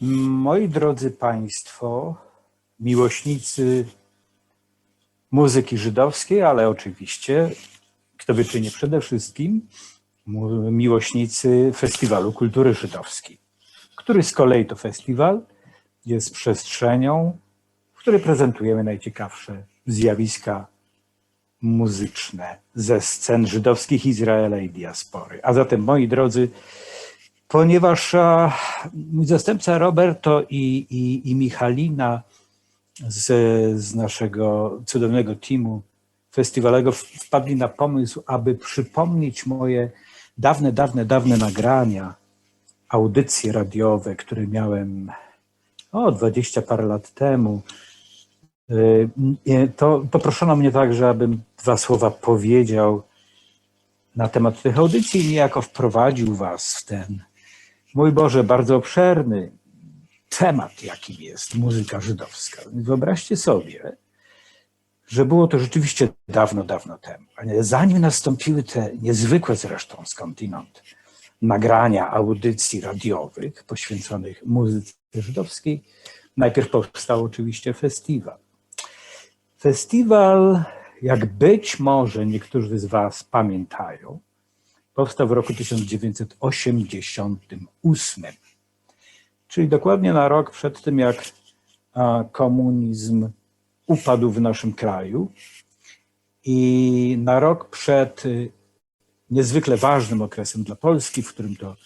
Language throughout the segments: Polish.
Moi drodzy Państwo, miłośnicy muzyki żydowskiej, ale oczywiście, kto by czy nie przede wszystkim, miłośnicy Festiwalu Kultury Żydowskiej, który z kolei to festiwal jest przestrzenią, w której prezentujemy najciekawsze zjawiska muzyczne ze scen żydowskich Izraela i diaspory. A zatem, moi drodzy, ponieważ mój zastępca Roberto i, i, i Michalina z, z naszego cudownego teamu festiwalego wpadli na pomysł, aby przypomnieć moje dawne, dawne, dawne nagrania, audycje radiowe, które miałem o 20 parę lat temu. Y, y, To poproszono mnie także, abym dwa słowa powiedział na temat tych audycji i niejako wprowadził Was w ten, mój Boże, bardzo obszerny temat, jakim jest muzyka żydowska. Wyobraźcie sobie, że było to rzeczywiście dawno, dawno temu. Zanim nastąpiły te niezwykłe zresztą skądinąd nagrania audycji radiowych poświęconych muzyce żydowskiej, najpierw powstał oczywiście festiwal. Festiwal, jak być może niektórzy z Was pamiętają, powstał w roku 1988, czyli dokładnie na rok przed tym, jak komunizm upadł w naszym kraju i na rok przed y, niezwykle ważnym okresem dla Polski, w którym to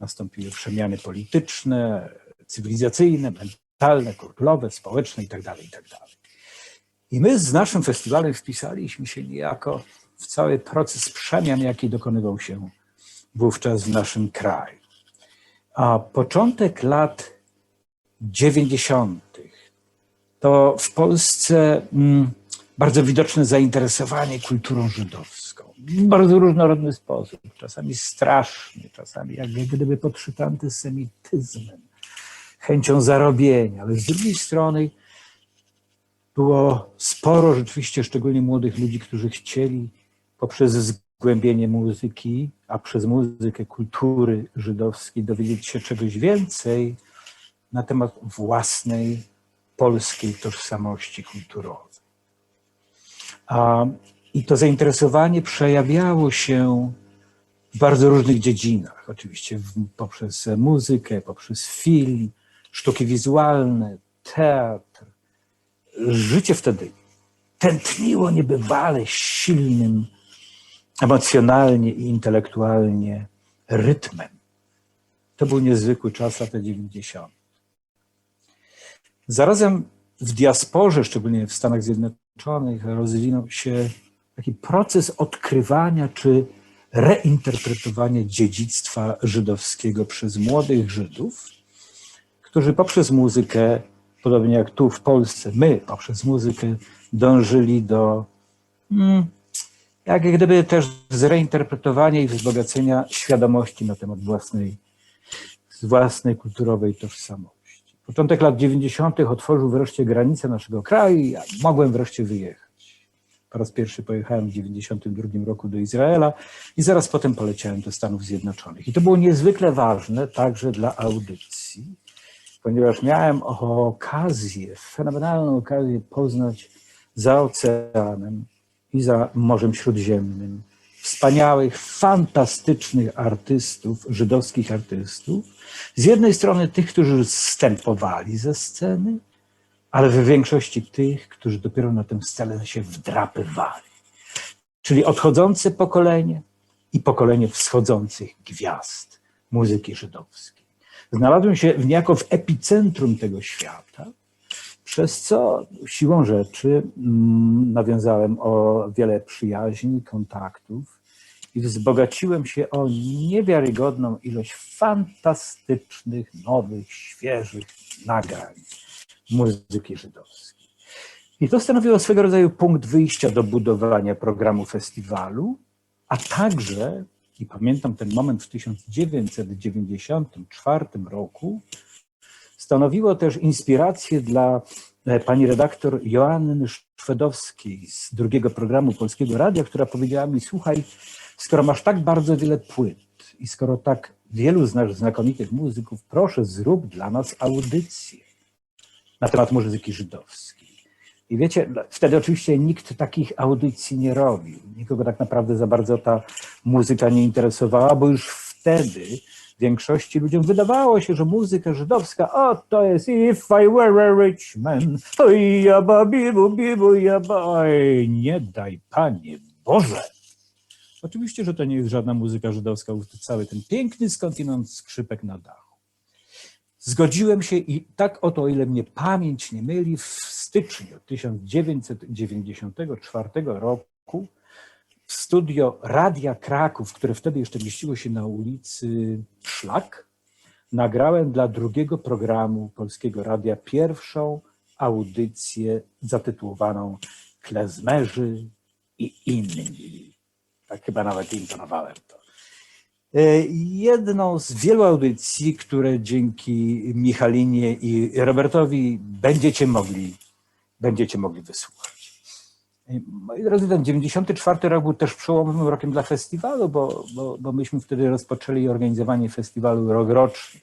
nastąpiły przemiany polityczne, cywilizacyjne, mentalne, kulturowe, społeczne itd. itd. I my z naszym festiwalem wpisaliśmy się niejako w cały proces przemian, jaki dokonywał się wówczas w naszym kraju. A początek lat 90. to w Polsce mm, bardzo widoczne zainteresowanie kulturą żydowską. W bardzo różnorodny sposób, czasami strasznie, czasami jak gdyby podszyty antysemityzmem, chęcią zarobienia, ale z drugiej strony było sporo rzeczywiście, szczególnie młodych ludzi, którzy chcieli poprzez zgłębienie muzyki, a przez muzykę kultury żydowskiej dowiedzieć się czegoś więcej na temat własnej polskiej tożsamości kulturowej. A, I to zainteresowanie przejawiało się w bardzo różnych dziedzinach, oczywiście poprzez muzykę, poprzez film, sztuki wizualne, teatr. Życie wtedy tętniło niebywale silnym, emocjonalnie i intelektualnie rytmem. To był niezwykły czas, lata 90. Zarazem w diasporze, szczególnie w Stanach Zjednoczonych, rozwinął się taki proces odkrywania czy reinterpretowania dziedzictwa żydowskiego przez młodych Żydów, którzy poprzez muzykę, podobnie jak tu w Polsce, my poprzez muzykę dążyli do mm, jak gdyby też zreinterpretowania i wzbogacenia świadomości na temat własnej, własnej kulturowej tożsamości. Początek lat 90. otworzył wreszcie granice naszego kraju i ja mogłem wreszcie wyjechać. Po raz pierwszy pojechałem w 92 roku do Izraela i zaraz potem poleciałem do Stanów Zjednoczonych. I to było niezwykle ważne także dla audycji, ponieważ miałem okazję, fenomenalną okazję poznać za oceanem i za Morzem Śródziemnym wspaniałych, fantastycznych artystów, żydowskich artystów. Z jednej strony tych, którzy zstępowali ze sceny, ale w większości tych, którzy dopiero na tę scenę się wdrapywali. Czyli odchodzące pokolenie i pokolenie wschodzących gwiazd muzyki żydowskiej. Znalazłem się niejako w epicentrum tego świata, przez co siłą rzeczy mm, nawiązałem o wiele przyjaźni, kontaktów i wzbogaciłem się o niewiarygodną ilość fantastycznych, nowych, świeżych nagrań muzyki żydowskiej. I to stanowiło swego rodzaju punkt wyjścia do budowania programu festiwalu, a także, i pamiętam ten moment w 1994 roku, stanowiło też inspirację dla e, pani redaktor Joanny Szwedowskiej z drugiego programu Polskiego Radia, która powiedziała mi, słuchaj, skoro masz tak bardzo wiele płyt, I skoro tak wielu znasz znakomitych muzyków, proszę zrób dla nas audycję na temat muzyki żydowskiej. I wiecie, wtedy oczywiście nikt takich audycji nie robił. Nikogo tak naprawdę za bardzo ta muzyka nie interesowała, bo już wtedy większości ludziom wydawało się, że muzyka żydowska, o to jest If I Were a Rich Man, oj, jaba, bibu, bibu, jaba, oj, nie daj Panie Boże. Oczywiście, że to nie jest żadna muzyka żydowska, cały ten piękny skądinąd skrzypek na dachu. Zgodziłem się i tak oto, o ile mnie pamięć nie myli, w styczniu 1994 roku studio Radia Kraków, które wtedy jeszcze mieściło się na ulicy Szlak, nagrałem dla drugiego programu Polskiego Radia pierwszą audycję zatytułowaną Klezmerzy i inni. Tak chyba nawet intonowałem to. E, jedną z wielu audycji, które dzięki Michalinie i Robertowi będziecie mogli, będziecie mogli wysłuchać. Moi drodzy, ten 94 rok był też przełomowym rokiem dla festiwalu, bo, bo, bo myśmy wtedy rozpoczęli organizowanie festiwalu rok roczny.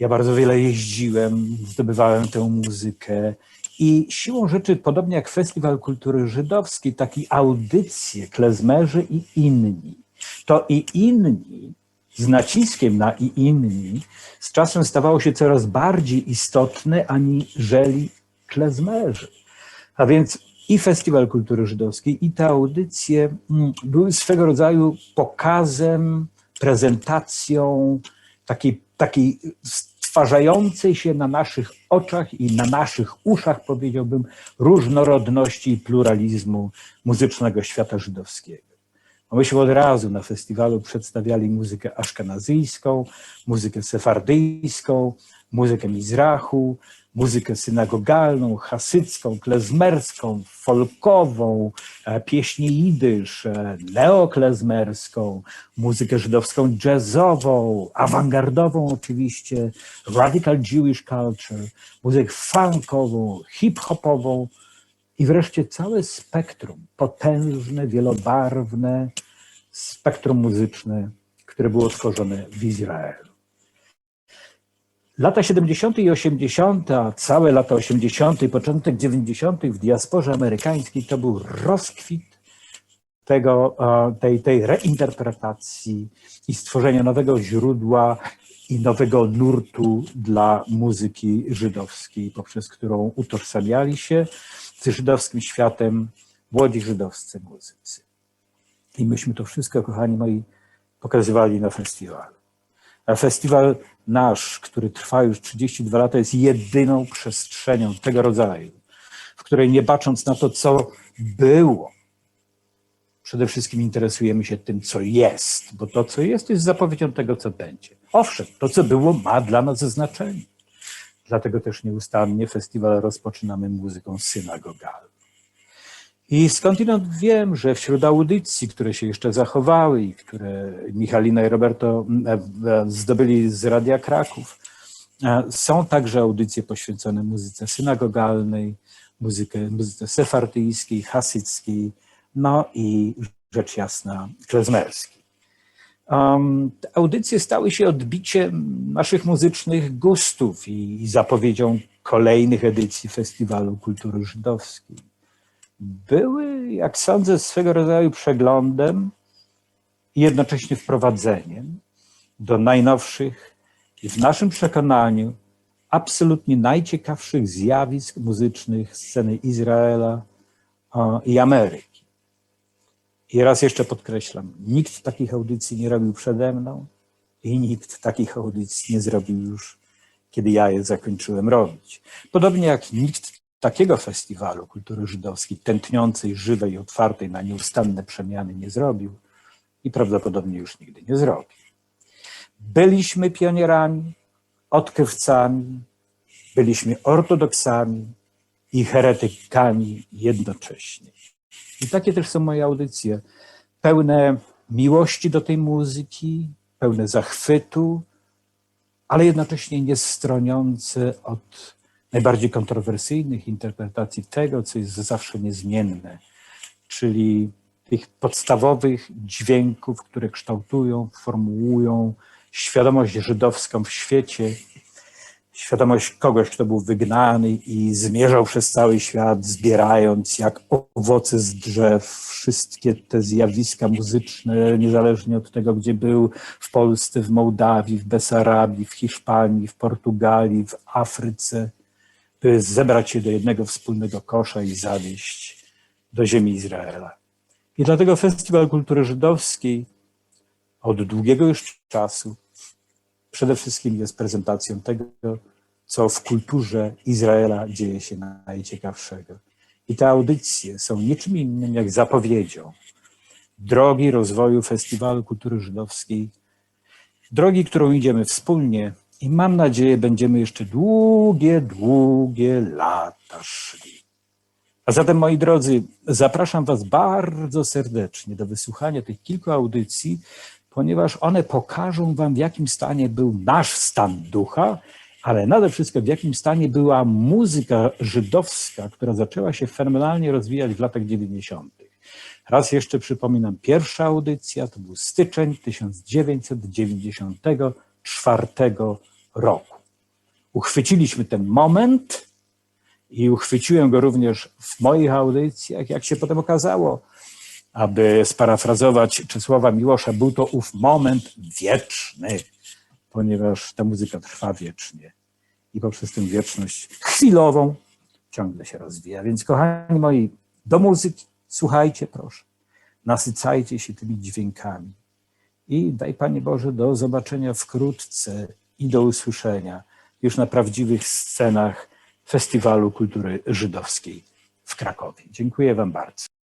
Ja bardzo wiele jeździłem, zdobywałem tę muzykę i siłą rzeczy, podobnie jak Festiwal Kultury Żydowskiej, takie audycje, klezmerzy i inni to i inni, z naciskiem na i inni, z czasem stawało się coraz bardziej istotne aniżeli klezmerzy. A więc i Festiwal Kultury Żydowskiej, i te audycje mm, były swego rodzaju pokazem, prezentacją takiej, takiej stwarzającej się na naszych oczach i na naszych uszach, powiedziałbym, różnorodności i pluralizmu muzycznego świata żydowskiego. Myśmy od razu na festiwalu przedstawiali muzykę aszkenazyjską, muzykę sefardyjską, muzykę Mizrachu, muzykę synagogalną, hasycką, klezmerską, folkową, e, pieśni jidysz, e, neoklezmerską, muzykę żydowską jazzową, awangardową oczywiście, radical Jewish culture, muzykę funkową, hip-hopową i wreszcie całe spektrum, potężne, wielobarwne, spektrum muzyczne, które było tworzone w Izraelu. Lata 70. i 80., całe lata 80., początek 90. w diasporze amerykańskiej to był rozkwit tego, tej, tej reinterpretacji i stworzenia nowego źródła i nowego nurtu dla muzyki żydowskiej, poprzez którą utożsamiali się z żydowskim światem młodzi żydowscy muzycy. I myśmy to wszystko, kochani moi, pokazywali na festiwalu. A festiwal nasz, który trwa już 32 lata, jest jedyną przestrzenią tego rodzaju, w której nie bacząc na to, co było, przede wszystkim interesujemy się tym, co jest, bo to, co jest, jest zapowiedzią tego, co będzie. Owszem, to, co było, ma dla nas znaczenie. Dlatego też nieustannie festiwal rozpoczynamy muzyką synagogalną. I skądinąd wiem, że wśród audycji, które się jeszcze zachowały i które Michalina i Roberto e, e, zdobyli z Radia Kraków, e, są także audycje poświęcone muzyce synagogalnej, muzyce, sefartyjskiej, hasyckiej, no i rzecz jasna klezmerskiej. Um, audycje stały się odbiciem naszych muzycznych gustów i, i zapowiedzią kolejnych edycji Festiwalu Kultury Żydowskiej były, jak sądzę, swego rodzaju przeglądem i jednocześnie wprowadzeniem do najnowszych i w naszym przekonaniu absolutnie najciekawszych zjawisk muzycznych sceny Izraela i Ameryki. I raz jeszcze podkreślam, nikt takich audycji nie robił przede mną i nikt takich audycji nie zrobił już, kiedy ja je zakończyłem robić. Podobnie jak nikt takiego festiwalu kultury żydowskiej, tętniącej, żywej i otwartej na nieustanne przemiany nie zrobił i prawdopodobnie już nigdy nie zrobi. Byliśmy pionierami, odkrywcami, byliśmy ortodoksami i heretykami jednocześnie. I takie też są moje audycje, pełne miłości do tej muzyki, pełne zachwytu, ale jednocześnie niestroniące od najbardziej kontrowersyjnych interpretacji tego, co jest zawsze niezmienne, czyli tych podstawowych dźwięków, które kształtują, formułują świadomość żydowską w świecie, świadomość kogoś, kto był wygnany i zmierzał przez cały świat, zbierając jak owoce z drzew wszystkie te zjawiska muzyczne, niezależnie od tego, gdzie był, w Polsce, w Mołdawii, w Besarabii, w Hiszpanii, w Portugalii, w Afryce, zebrać je do jednego wspólnego kosza i zawieść do ziemi Izraela. I dlatego Festiwal Kultury Żydowskiej od długiego już czasu przede wszystkim jest prezentacją tego, co w kulturze Izraela dzieje się najciekawszego. I te audycje są niczym innym jak zapowiedzią drogi rozwoju Festiwalu Kultury Żydowskiej, drogi, którą idziemy wspólnie i mam nadzieję będziemy jeszcze długie, długie lata szli. A zatem, moi drodzy, zapraszam Was bardzo serdecznie do wysłuchania tych kilku audycji, ponieważ one pokażą Wam, w jakim stanie był nasz stan ducha, ale nade wszystko w jakim stanie była muzyka żydowska, która zaczęła się fenomenalnie rozwijać w latach 90. Raz jeszcze przypominam, pierwsza audycja to był styczeń 1994 roku. Uchwyciliśmy ten moment i uchwyciłem go również w moich audycjach, jak się potem okazało, aby sparafrazować Czesława Miłosza, był to ów moment wieczny, ponieważ ta muzyka trwa wiecznie i poprzez tę wieczność chwilową ciągle się rozwija. Więc kochani moi, do muzyki słuchajcie proszę, nasycajcie się tymi dźwiękami i daj Panie Boże do zobaczenia wkrótce i do usłyszenia już na prawdziwych scenach Festiwalu Kultury Żydowskiej w Krakowie. Dziękuję Wam bardzo.